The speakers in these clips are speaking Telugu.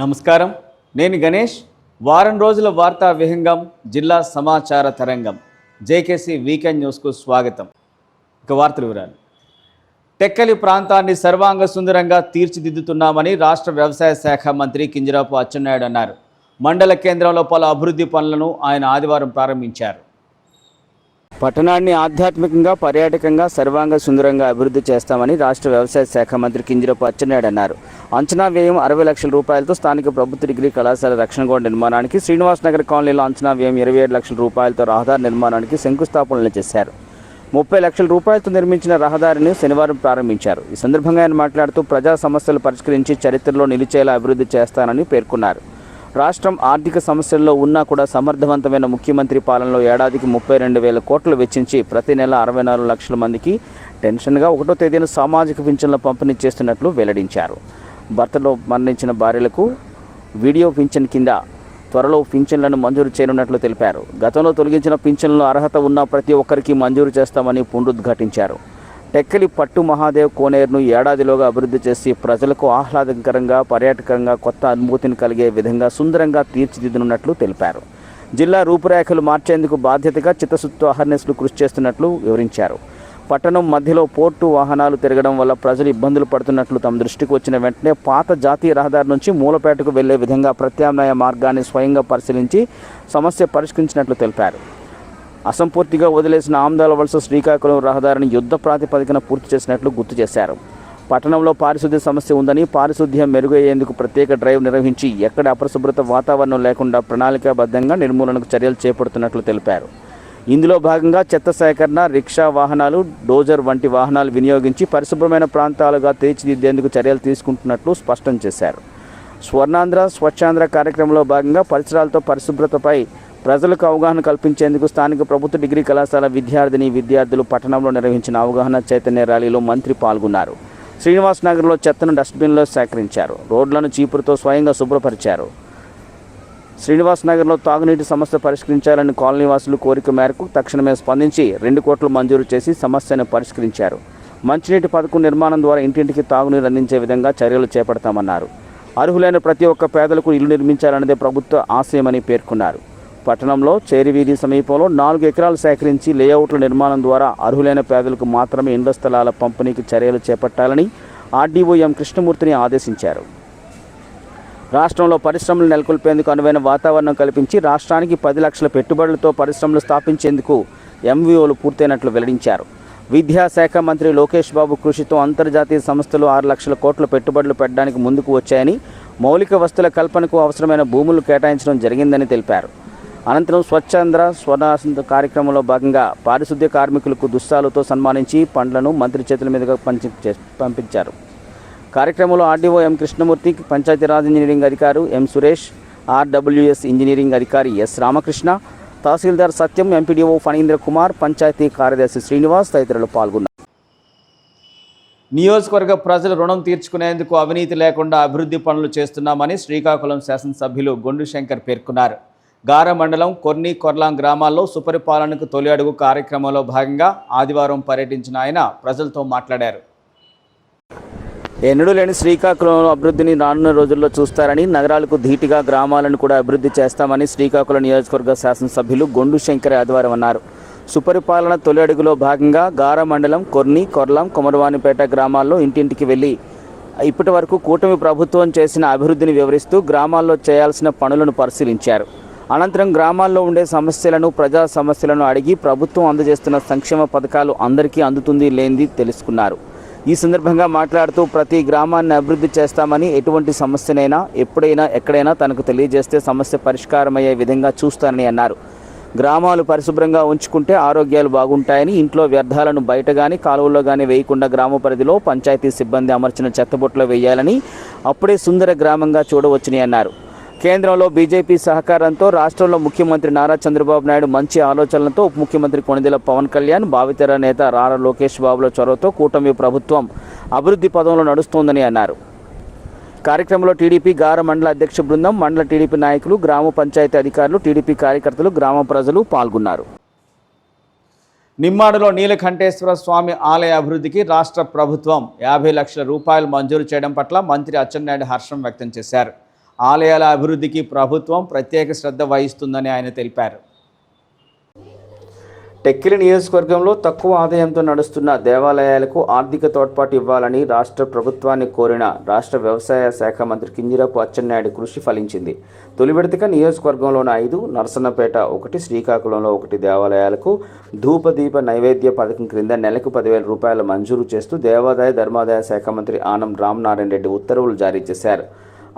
నమస్కారం నేను గణేష్ వారం రోజుల వార్తా విహంగం జిల్లా సమాచార తరంగం జేకేసీ వీకెండ్ న్యూస్కు స్వాగతం ఇక వార్తలు వివరాలు టెక్కలి ప్రాంతాన్ని సర్వాంగ సుందరంగా తీర్చిదిద్దుతున్నామని రాష్ట్ర వ్యవసాయ శాఖ మంత్రి కింజరాపు అచ్చెన్నాయుడు అన్నారు మండల కేంద్రంలో పలు అభివృద్ధి పనులను ఆయన ఆదివారం ప్రారంభించారు పట్టణాన్ని ఆధ్యాత్మికంగా పర్యాటకంగా సర్వాంగ సుందరంగా అభివృద్ధి చేస్తామని రాష్ట్ర వ్యవసాయ శాఖ మంత్రి కింజరపు అచ్చెన్నాయుడు అన్నారు అంచనా వ్యయం అరవై లక్షల రూపాయలతో స్థానిక ప్రభుత్వ డిగ్రీ కళాశాల రక్షణగోడ నిర్మాణానికి శ్రీనివాస్ నగర్ కాలనీలో అంచనా వ్యయం ఇరవై ఏడు లక్షల రూపాయలతో రహదారి నిర్మాణానికి శంకుస్థాపనలు చేశారు ముప్పై లక్షల రూపాయలతో నిర్మించిన రహదారిని శనివారం ప్రారంభించారు ఈ సందర్భంగా ఆయన మాట్లాడుతూ ప్రజా సమస్యలు పరిష్కరించి చరిత్రలో నిలిచేలా అభివృద్ధి చేస్తానని పేర్కొన్నారు రాష్ట్రం ఆర్థిక సమస్యల్లో ఉన్నా కూడా సమర్థవంతమైన ముఖ్యమంత్రి పాలనలో ఏడాదికి ముప్పై రెండు వేల కోట్లు వెచ్చించి ప్రతి నెల అరవై నాలుగు లక్షల మందికి టెన్షన్గా ఒకటో తేదీన సామాజిక పింఛన్ల పంపిణీ చేస్తున్నట్లు వెల్లడించారు భర్తలో మరణించిన భార్యలకు వీడియో పింఛన్ కింద త్వరలో పింఛన్లను మంజూరు చేయనున్నట్లు తెలిపారు గతంలో తొలగించిన పింఛన్లను అర్హత ఉన్న ప్రతి ఒక్కరికి మంజూరు చేస్తామని పునరుద్ఘాటించారు టెక్కలి పట్టు మహాదేవ్ కోనేరును ఏడాదిలోగా అభివృద్ధి చేసి ప్రజలకు ఆహ్లాదకరంగా పర్యాటకంగా కొత్త అనుభూతిని కలిగే విధంగా సుందరంగా తీర్చిదిద్దనున్నట్లు తెలిపారు జిల్లా రూపురేఖలు మార్చేందుకు బాధ్యతగా చిత్తశుద్ధి అహర్నెస్లు కృషి చేస్తున్నట్లు వివరించారు పట్టణం మధ్యలో పోర్టు వాహనాలు తిరగడం వల్ల ప్రజలు ఇబ్బందులు పడుతున్నట్లు తమ దృష్టికి వచ్చిన వెంటనే పాత జాతీయ రహదారి నుంచి మూలపేటకు వెళ్లే విధంగా ప్రత్యామ్నాయ మార్గాన్ని స్వయంగా పరిశీలించి సమస్య పరిష్కరించినట్లు తెలిపారు అసంపూర్తిగా వదిలేసిన ఆమ్దాల వలస శ్రీకాకుళం రహదారిని యుద్ధ ప్రాతిపదికన పూర్తి చేసినట్లు గుర్తు చేశారు పట్టణంలో పారిశుద్ధ్య సమస్య ఉందని పారిశుద్ధ్యం మెరుగయ్యేందుకు ప్రత్యేక డ్రైవ్ నిర్వహించి ఎక్కడ అపరిశుభ్రత వాతావరణం లేకుండా ప్రణాళికాబద్ధంగా నిర్మూలనకు చర్యలు చేపడుతున్నట్లు తెలిపారు ఇందులో భాగంగా చెత్త సేకరణ రిక్షా వాహనాలు డోజర్ వంటి వాహనాలు వినియోగించి పరిశుభ్రమైన ప్రాంతాలుగా తీర్చిదిద్దేందుకు చర్యలు తీసుకుంటున్నట్లు స్పష్టం చేశారు స్వర్ణాంధ్ర స్వచ్ఛాంధ్ర కార్యక్రమంలో భాగంగా పరిసరాలతో పరిశుభ్రతపై ప్రజలకు అవగాహన కల్పించేందుకు స్థానిక ప్రభుత్వ డిగ్రీ కళాశాల విద్యార్థిని విద్యార్థులు పట్టణంలో నిర్వహించిన అవగాహన చైతన్య ర్యాలీలో మంత్రి పాల్గొన్నారు శ్రీనివాస్ నగర్లో చెత్తను డస్ట్బిన్లో సేకరించారు రోడ్లను చీపురుతో స్వయంగా శుభ్రపరిచారు శ్రీనివాస్ నగర్లో తాగునీటి సమస్య పరిష్కరించాలని కాలనీవాసులు కోరిక మేరకు తక్షణమే స్పందించి రెండు కోట్లు మంజూరు చేసి సమస్యను పరిష్కరించారు మంచినీటి పథకం నిర్మాణం ద్వారా ఇంటింటికి తాగునీరు అందించే విధంగా చర్యలు చేపడతామన్నారు అర్హులైన ప్రతి ఒక్క పేదలకు ఇల్లు నిర్మించాలన్నదే ప్రభుత్వ ఆశయమని పేర్కొన్నారు పట్టణంలో చేరివీధి సమీపంలో నాలుగు ఎకరాలు సేకరించి లేఅవుట్ల నిర్మాణం ద్వారా అర్హులైన పేదలకు మాత్రమే ఇండ్ల స్థలాల పంపిణీకి చర్యలు చేపట్టాలని ఆర్డీఓ ఎం కృష్ణమూర్తిని ఆదేశించారు రాష్ట్రంలో పరిశ్రమలు నెలకొల్పేందుకు అనువైన వాతావరణం కల్పించి రాష్ట్రానికి పది లక్షల పెట్టుబడులతో పరిశ్రమలు స్థాపించేందుకు ఎంవీఓలు పూర్తయినట్లు వెల్లడించారు విద్యాశాఖ మంత్రి లోకేష్ బాబు కృషితో అంతర్జాతీయ సంస్థలు ఆరు లక్షల కోట్ల పెట్టుబడులు పెట్టడానికి ముందుకు వచ్చాయని మౌలిక వస్తువుల కల్పనకు అవసరమైన భూములు కేటాయించడం జరిగిందని తెలిపారు అనంతరం స్వచ్ఛంద్ర స్వర్ణాసంత కార్యక్రమంలో భాగంగా పారిశుద్ధ్య కార్మికులకు దుస్తాలతో సన్మానించి పండ్లను మంత్రి చేతుల మీదుగా పంచి పంపించారు కార్యక్రమంలో RDO M Krishnamurthy Panchayati Raj engineering అధికారు M Suresh RWS engineering అధికారి ఎస్ రామకృష్ణ తహసీల్దార్ సత్యం ఎంపీడీఓ ఫణీంద్ర కుమార్ పంచాయతీ కార్యదర్శి శ్రీనివాస్ తదితరులు పాల్గొన్నారు నియోజకవర్గ ప్రజలు రుణం తీర్చుకునేందుకు అవినీతి లేకుండా అభివృద్ధి పనులు చేస్తున్నామని శ్రీకాకుళం శాసనసభ్యులు గొండు శంకర్ పేర్కొన్నారు గార మండలం కొన్ని కొర్లాం గ్రామాల్లో సుపరిపాలనకు తొలి అడుగు కార్యక్రమంలో భాగంగా ఆదివారం పర్యటించిన ఆయన ప్రజలతో మాట్లాడారు ఎన్నడూ లేని శ్రీకాకుళం అభివృద్ధిని రానున్న రోజుల్లో చూస్తారని నగరాలకు ధీటుగా గ్రామాలను కూడా అభివృద్ధి చేస్తామని శ్రీకాకుళం నియోజకవర్గ శాసనసభ్యులు గొండు శంకర్ ఆదివారం అన్నారు సుపరిపాలన తొలి అడుగులో భాగంగా గార మండలం కొర్ని కొర్లాం కుమరవానిపేట గ్రామాల్లో ఇంటింటికి వెళ్ళి ఇప్పటి వరకు కూటమి ప్రభుత్వం చేసిన అభివృద్ధిని వివరిస్తూ గ్రామాల్లో చేయాల్సిన పనులను పరిశీలించారు అనంతరం గ్రామాల్లో ఉండే సమస్యలను ప్రజా సమస్యలను అడిగి ప్రభుత్వం అందజేస్తున్న సంక్షేమ పథకాలు అందరికీ అందుతుంది లేనిది తెలుసుకున్నారు ఈ సందర్భంగా మాట్లాడుతూ ప్రతి గ్రామాన్ని అభివృద్ధి చేస్తామని ఎటువంటి సమస్యనైనా ఎప్పుడైనా ఎక్కడైనా తనకు తెలియజేస్తే సమస్య పరిష్కారమయ్యే విధంగా చూస్తానని అన్నారు గ్రామాలు పరిశుభ్రంగా ఉంచుకుంటే ఆరోగ్యాలు బాగుంటాయని ఇంట్లో వ్యర్థాలను బయట కానీ కాలువల్లో కానీ వేయకుండా గ్రామ పరిధిలో పంచాయతీ సిబ్బంది అమర్చిన చెత్తబొట్లో వేయాలని అప్పుడే సుందర గ్రామంగా చూడవచ్చని అన్నారు కేంద్రంలో బీజేపీ సహకారంతో రాష్ట్రంలో ముఖ్యమంత్రి నారా చంద్రబాబు నాయుడు మంచి ఆలోచనలతో ఉప ముఖ్యమంత్రి కొణిదెల పవన్ కళ్యాణ్ భావితర నేత రారా లోకేష్ బాబుల చొరవతో కూటమి ప్రభుత్వం అభివృద్ధి పదంలో నడుస్తోందని అన్నారు కార్యక్రమంలో టీడీపీ గార మండల అధ్యక్ష బృందం మండల టీడీపీ నాయకులు గ్రామ పంచాయతీ అధికారులు టీడీపీ కార్యకర్తలు గ్రామ ప్రజలు పాల్గొన్నారు నిమ్మాడులో నీలకంఠేశ్వర స్వామి ఆలయ అభివృద్ధికి రాష్ట్ర ప్రభుత్వం యాభై లక్షల రూపాయలు మంజూరు చేయడం పట్ల మంత్రి అచ్చెన్నాయుడు హర్షం వ్యక్తం చేశారు ఆలయాల అభివృద్ధికి ప్రభుత్వం ప్రత్యేక శ్రద్ధ వహిస్తుందని ఆయన తెలిపారు టెక్కిలి నియోజకవర్గంలో తక్కువ ఆదాయంతో నడుస్తున్న దేవాలయాలకు ఆర్థిక తోడ్పాటు ఇవ్వాలని రాష్ట్ర ప్రభుత్వాన్ని కోరిన రాష్ట్ర వ్యవసాయ శాఖ మంత్రి కింజరాపు అచ్చెన్నాయుడు కృషి ఫలించింది తొలి విడతగా నియోజకవర్గంలోని ఐదు నరసన్నపేట ఒకటి శ్రీకాకుళంలో ఒకటి దేవాలయాలకు ధూపదీప నైవేద్య పథకం క్రింద నెలకు పదివేల రూపాయలు మంజూరు చేస్తూ దేవాదాయ ధర్మాదాయ శాఖ మంత్రి ఆనం నారాయణ రెడ్డి ఉత్తర్వులు జారీ చేశారు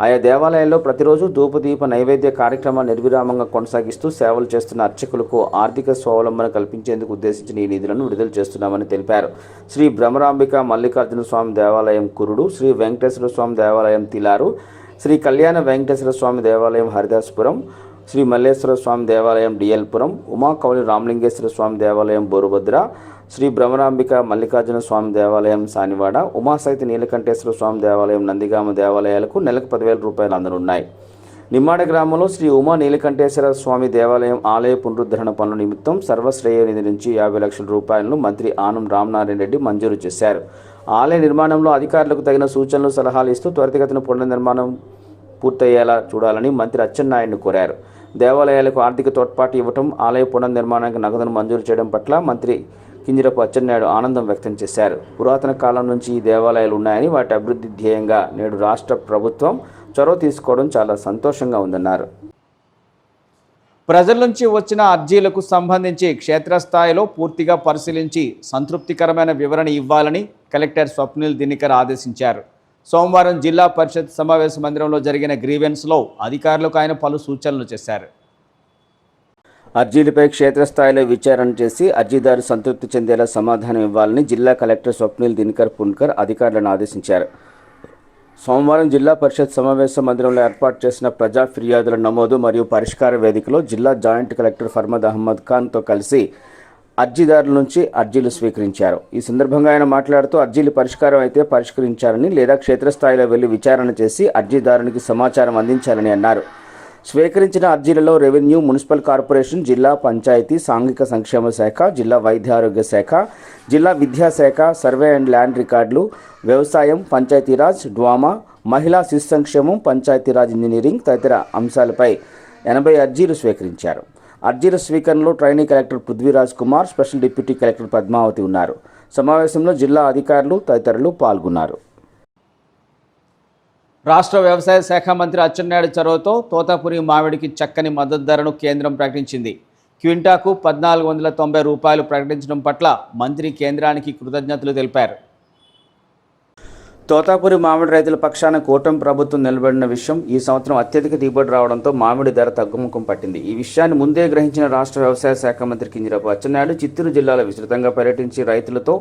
ఆయా దేవాలయాల్లో ప్రతిరోజు ధూపదీప నైవేద్య కార్యక్రమాలు నిర్విరామంగా కొనసాగిస్తూ సేవలు చేస్తున్న అర్చకులకు ఆర్థిక స్వావలంబన కల్పించేందుకు ఉద్దేశించిన ఈ నిధులను విడుదల చేస్తున్నామని తెలిపారు శ్రీ భ్రమరాంబిక మల్లికార్జున స్వామి దేవాలయం కురుడు శ్రీ వెంకటేశ్వర స్వామి దేవాలయం తిలారు శ్రీ కళ్యాణ వెంకటేశ్వర స్వామి దేవాలయం హరిదాస్పురం శ్రీ మల్లేశ్వర స్వామి దేవాలయం డిఎల్పురం ఉమాకవలి రామలింగేశ్వర స్వామి దేవాలయం బోరుభద్ర శ్రీ భ్రమరాంబిక మల్లికార్జున స్వామి దేవాలయం సానివాడ ఉమాసైతి నీలకంఠేశ్వర స్వామి దేవాలయం నందిగామ దేవాలయాలకు నెలకు పదివేల రూపాయలు అందనున్నాయి నిమ్మాడ గ్రామంలో శ్రీ ఉమా నీలకంఠేశ్వర స్వామి దేవాలయం ఆలయ పునరుద్ధరణ పనుల నిమిత్తం సర్వశ్రేయ నిధి నుంచి యాభై లక్షల రూపాయలను మంత్రి ఆనం రామనారాయణ రెడ్డి మంజూరు చేశారు ఆలయ నిర్మాణంలో అధికారులకు తగిన సూచనలు సలహాలు ఇస్తూ త్వరితగతిన పునర్నిర్మాణం పూర్తయ్యేలా చూడాలని మంత్రి అచ్చెన్నాయుడిని కోరారు దేవాలయాలకు ఆర్థిక తోడ్పాటు ఇవ్వటం ఆలయ పునర్నిర్మాణానికి నగదును మంజూరు చేయడం పట్ల మంత్రి కింజరపు అచ్చెన్నాయుడు ఆనందం వ్యక్తం చేశారు పురాతన కాలం నుంచి ఈ దేవాలయాలు ఉన్నాయని వాటి అభివృద్ధి ధ్యేయంగా నేడు రాష్ట్ర ప్రభుత్వం చొరవ తీసుకోవడం చాలా సంతోషంగా ఉందన్నారు ప్రజల నుంచి వచ్చిన అర్జీలకు సంబంధించి క్షేత్రస్థాయిలో పూర్తిగా పరిశీలించి సంతృప్తికరమైన వివరణ ఇవ్వాలని కలెక్టర్ స్వప్నిల్ దినికర్ ఆదేశించారు సోమవారం జిల్లా పరిషత్ సమావేశ మందిరంలో జరిగిన గ్రీవెన్స్లో అధికారులకు ఆయన పలు సూచనలు చేశారు అర్జీలపై క్షేత్రస్థాయిలో విచారణ చేసి అర్జీదారు సంతృప్తి చెందేలా సమాధానం ఇవ్వాలని జిల్లా కలెక్టర్ స్వప్నిల్ దినకర్ పున్కర్ అధికారులను ఆదేశించారు సోమవారం జిల్లా పరిషత్ సమావేశ మందిరంలో ఏర్పాటు చేసిన ప్రజా ఫిర్యాదుల నమోదు మరియు పరిష్కార వేదికలో జిల్లా జాయింట్ కలెక్టర్ ఫర్మద్ అహ్మద్ ఖాన్తో కలిసి అర్జీదారుల నుంచి అర్జీలు స్వీకరించారు ఈ సందర్భంగా ఆయన మాట్లాడుతూ అర్జీలు పరిష్కారం అయితే పరిష్కరించారని లేదా క్షేత్రస్థాయిలో వెళ్లి విచారణ చేసి అర్జీదారునికి సమాచారం అందించాలని అన్నారు స్వీకరించిన అర్జీలలో రెవెన్యూ మున్సిపల్ కార్పొరేషన్ జిల్లా పంచాయతీ సాంఘిక సంక్షేమ శాఖ జిల్లా వైద్య ఆరోగ్య శాఖ జిల్లా విద్యాశాఖ సర్వే అండ్ ల్యాండ్ రికార్డులు వ్యవసాయం పంచాయతీరాజ్ డ్వామా మహిళా శిశు సంక్షేమం పంచాయతీరాజ్ ఇంజనీరింగ్ తదితర అంశాలపై ఎనభై అర్జీలు స్వీకరించారు అర్జీల స్వీకరణలో trainee collector Prithviraj Kumar special deputy collector Padmavathi ఉన్నారు సమావేశంలో జిల్లా అధికారులు తదితరులు పాల్గొన్నారు రాష్ట్ర వ్యవసాయ శాఖ మంత్రి అచ్చెన్నాయుడు చొరవతో తోతాపురి మామిడికి చక్కని మద్దతు ధరను కేంద్రం ప్రకటించింది క్వింటాకు పద్నాలుగు వందల తొంభై రూపాయలు ప్రకటించడం పట్ల మంత్రి కేంద్రానికి కృతజ్ఞతలు తెలిపారు తోతాపురి మామిడి రైతుల పక్షాన కూటమి ప్రభుత్వం నిలబడిన విషయం ఈ సంవత్సరం అత్యధిక దిగుబడి రావడంతో మామిడి ధర తగ్గుముఖం పట్టింది ఈ విషయాన్ని ముందే గ్రహించిన రాష్ట్ర వ్యవసాయ శాఖ మంత్రి కింజరాపు అచ్చెన్నాయుడు చిత్తూరు జిల్లాలో విస్తృతంగా పర్యటించి రైతులతో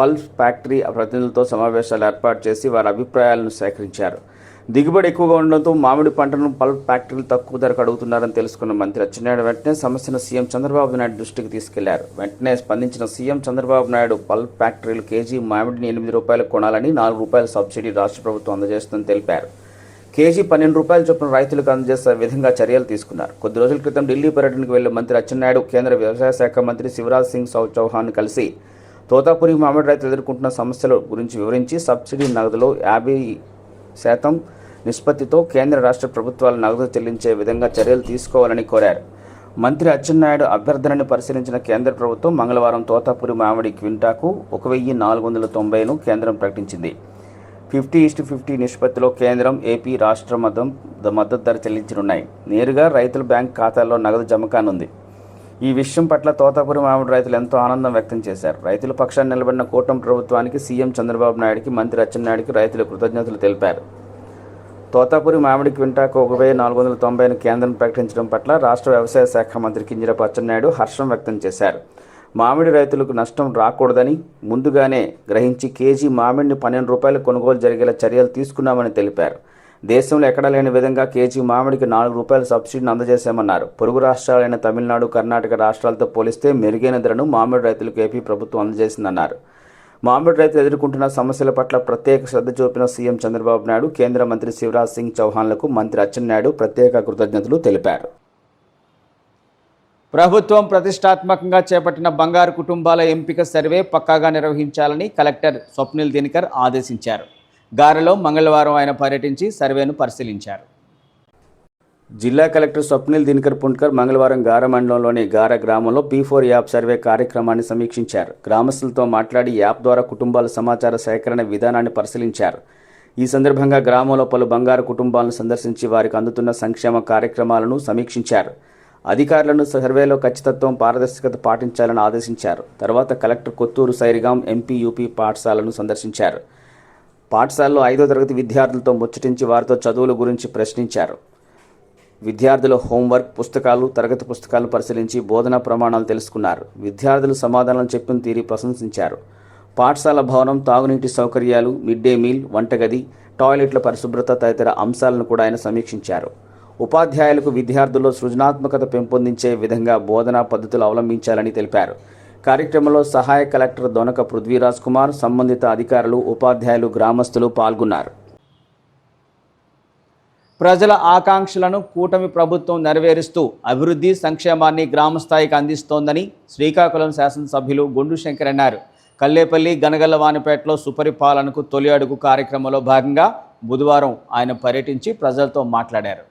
పల్స్ ఫ్యాక్టరీ ప్రతినిధులతో సమావేశాలు ఏర్పాటు చేసి వారి అభిప్రాయాలను సేకరించారు దిగుబడి ఎక్కువగా ఉండడంతో మామిడి పంటను పల్ప్ ఫ్యాక్టరీలు తక్కువ ధరకు అడుగుతున్నారని తెలుసుకున్న మంత్రి అచ్చెన్నాయుడు వెంటనే సమస్యను సీఎం చంద్రబాబు నాయుడు దృష్టికి తీసుకెళ్లారు వెంటనే స్పందించిన సీఎం చంద్రబాబు నాయుడు పల్ప్ ఫ్యాక్టరీలు కేజీ మామిడిని ఎనిమిది రూపాయలకు కొనాలని నాలుగు రూపాయల సబ్సిడీ రాష్ట్ర ప్రభుత్వం అందజేస్తుందని తెలిపారు కేజీ పన్నెండు రూపాయల చొప్పున రైతులకు అందజేసే విధంగా చర్యలు తీసుకున్నారు కొద్ది రోజుల క్రితం ఢిల్లీ పర్యటనకు వెళ్లి మంత్రి అచ్చెన్నాయుడు కేంద్ర వ్యవసాయ శాఖ మంత్రి శివరాజ్ సింగ్ సౌ చౌహాన్ కలిసి తోతాపురి మామిడి రైతులు ఎదుర్కొంటున్న సమస్యల గురించి వివరించి సబ్సిడీ నగదులో యాభై శాతం నిష్పత్తితో కేంద్ర రాష్ట్ర ప్రభుత్వాలు నగదు చెల్లించే విధంగా చర్యలు తీసుకోవాలని కోరారు మంత్రి అచ్చెన్నాయుడు అభ్యర్థనని పరిశీలించిన కేంద్ర ప్రభుత్వం మంగళవారం తోతాపురి మామిడి క్వింటాకు ఒక వెయ్యి నాలుగు వందల తొంభైను కేంద్రం ప్రకటించింది ఫిఫ్టీ ఈస్ట్ ఫిఫ్టీ నిష్పత్తిలో కేంద్రం ఏపీ రాష్ట్ర మద్దతు ధర చెల్లించనున్నాయి నేరుగా రైతుల బ్యాంక్ ఖాతాల్లో నగదు జమ కానుంది ఈ విషయం పట్ల తోతాపురి మామిడి రైతులు ఎంతో ఆనందం వ్యక్తం చేశారు రైతుల పక్షాన్ని నిలబడిన కూటమి ప్రభుత్వానికి సీఎం చంద్రబాబు నాయుడికి మంత్రి అచ్చెన్నాయుడికి రైతులు కృతజ్ఞతలు తెలిపారు తోతాపురి మామిడి క్వింటాకు ఒక వెయ్యి నాలుగు వందల తొంభై కేంద్రం ప్రకటించడం పట్ల రాష్ట్ర వ్యవసాయ శాఖ మంత్రి కింజరాపు అచ్చెన్నాయుడు హర్షం వ్యక్తం చేశారు మామిడి రైతులకు నష్టం రాకూడదని ముందుగానే గ్రహించి కేజీ మామిడిని పన్నెండు రూపాయలు కొనుగోలు జరిగేలా చర్యలు తీసుకున్నామని తెలిపారు దేశంలో ఎక్కడా లేని విధంగా కేజీ మామిడికి నాలుగు రూపాయల సబ్సిడీని అందజేశామన్నారు పొరుగు రాష్ట్రాలైన తమిళనాడు కర్ణాటక రాష్ట్రాలతో పోలిస్తే మెరుగైన ధరను మామిడి రైతులకు ఏపీ ప్రభుత్వం అందజేసిందన్నారు మామిడి రైతులు ఎదుర్కొంటున్న సమస్యల పట్ల ప్రత్యేక శ్రద్ధ చూపిన సీఎం చంద్రబాబు నాయుడు కేంద్ర మంత్రి శివరాజ్ సింగ్ చౌహాన్లకు మంత్రి అచ్చెన్నాయుడు ప్రత్యేక కృతజ్ఞతలు తెలిపారు ప్రభుత్వం ప్రతిష్టాత్మకంగా చేపట్టిన బంగారు కుటుంబాల ఎంపిక సర్వే పక్కాగా నిర్వహించాలని కలెక్టర్ స్వప్నిల్ దినకర్ ఆదేశించారు గారలో మంగళవారం ఆయన పర్యటించి సర్వేను పరిశీలించారు జిల్లా కలెక్టర్ స్వప్నిల్ దినకర్ పుంట్కర్ మంగళవారం గార మండలంలోని గార గ్రామంలో పీ ఫోర్ యాప్ సర్వే కార్యక్రమాన్ని సమీక్షించారు గ్రామస్తులతో మాట్లాడి యాప్ ద్వారా కుటుంబాల సమాచార సేకరణ విధానాన్ని పరిశీలించారు ఈ సందర్భంగా గ్రామంలో పలు బంగారు కుటుంబాలను సందర్శించి వారికి అందుతున్న సంక్షేమ కార్యక్రమాలను సమీక్షించారు అధికారులను సర్వేలో ఖచ్చితత్వం పారదర్శకత పాటించాలని ఆదేశించారు తర్వాత collector Kothuru Sairigam MP UP పాఠశాలను సందర్శించారు పాఠశాలలో ఐదో తరగతి విద్యార్థులతో ముచ్చటించి వారితో చదువుల గురించి ప్రశ్నించారు విద్యార్థుల హోంవర్క్ పుస్తకాలు తరగతి పుస్తకాలు పరిశీలించి బోధనా ప్రమాణాలు తెలుసుకున్నారు విద్యార్థులు సమాధానం చెప్పిన తీరి ప్రశంసించారు పాఠశాల భవనం తాగునీటి సౌకర్యాలు మిడ్ డే మీల్ వంటగది టాయిలెట్ల పరిశుభ్రత తదితర అంశాలను కూడా ఆయన సమీక్షించారు ఉపాధ్యాయులకు విద్యార్థుల్లో సృజనాత్మకత పెంపొందించే విధంగా బోధనా పద్ధతులు అవలంబించాలని తెలిపారు కార్యక్రమంలో సహాయ కలెక్టర్ దొనక పృథ్వీరాజ్ కుమార్ సంబంధిత అధికారులు ఉపాధ్యాయులు గ్రామస్తులు పాల్గొన్నారు ప్రజల ఆకాంక్షలను కూటమి ప్రభుత్వం నెరవేరుస్తూ అభివృద్ధి సంక్షేమాన్ని గ్రామస్థాయికి అందిస్తోందని శ్రీకాకుళం శాసనసభ్యులు గుండు శంకర్ అన్నారు కల్లేపల్లి గనగల్లవానిపేటలో సుపరిపాలనకు తొలి అడుగు కార్యక్రమంలో భాగంగా బుధవారం ఆయన పర్యటించి ప్రజలతో మాట్లాడారు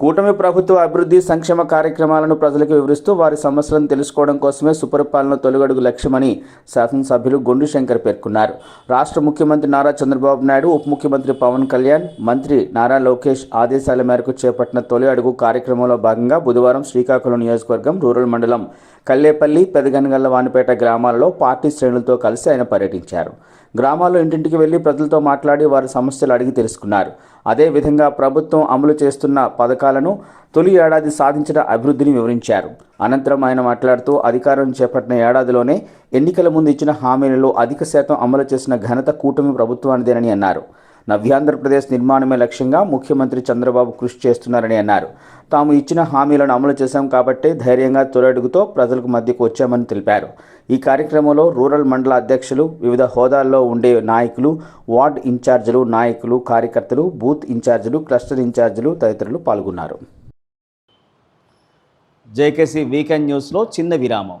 కూటమి ప్రభుత్వ అభివృద్ధి సంక్షేమ కార్యక్రమాలను ప్రజలకు వివరిస్తూ వారి సమస్యలను తెలుసుకోవడం కోసమే సుపరిపాలన తొలగడుగు లక్ష్యమని శాసనసభ్యులు గొండు శంకర్ పేర్కొన్నారు రాష్ట్ర ముఖ్యమంత్రి నారా చంద్రబాబు నాయుడు ఉప ముఖ్యమంత్రి పవన్ కళ్యాణ్ మంత్రి నారా లోకేష్ ఆదేశాల మేరకు చేపట్టిన తొలి అడుగు కార్యక్రమంలో భాగంగా బుధవారం శ్రీకాకుళం నియోజకవర్గం రూరల్ మండలం కల్లేపల్లి పెదగనగల్ల వానిపేట గ్రామాలలో పార్టీ శ్రేణులతో కలిసి ఆయన పర్యటించారు గ్రామాల్లో ఇంటింటికి వెళ్లి ప్రజలతో మాట్లాడి వారి సమస్యలు అడిగి తెలుసుకున్నారు అదేవిధంగా ప్రభుత్వం అమలు చేస్తున్న పథకాలను తొలి ఏడాది సాధించిన అభివృద్ధిని వివరించారు అనంతరం ఆయన మాట్లాడుతూ అధికారం చేపట్టిన ఏడాదిలోనే ఎన్నికల ముందు ఇచ్చిన హామీలలో అధిక శాతం అమలు చేసిన ఘనత కూటమి ప్రభుత్వానిదేనని అన్నారు నవ్యాంధ్రప్రదేశ్ నిర్మాణమే లక్ష్యంగా ముఖ్యమంత్రి చంద్రబాబు కృషి చేస్తున్నారని అన్నారు తాము ఇచ్చిన హామీలను అమలు చేశాం కాబట్టి ధైర్యంగా తొలడుగుతో ప్రజలకు మధ్యకు వచ్చామని తెలిపారు ఈ కార్యక్రమంలో రూరల్ మండల అధ్యక్షులు వివిధ హోదాల్లో ఉండే నాయకులు వార్డ్ ఇన్ఛార్జీలు నాయకులు కార్యకర్తలు బూత్ ఇన్ఛార్జీలు క్లస్టర్ ఇన్ఛార్జీలు తదితరులు పాల్గొన్నారు జేకేసీ వీకెండ్ న్యూస్లో చిన్న విరామం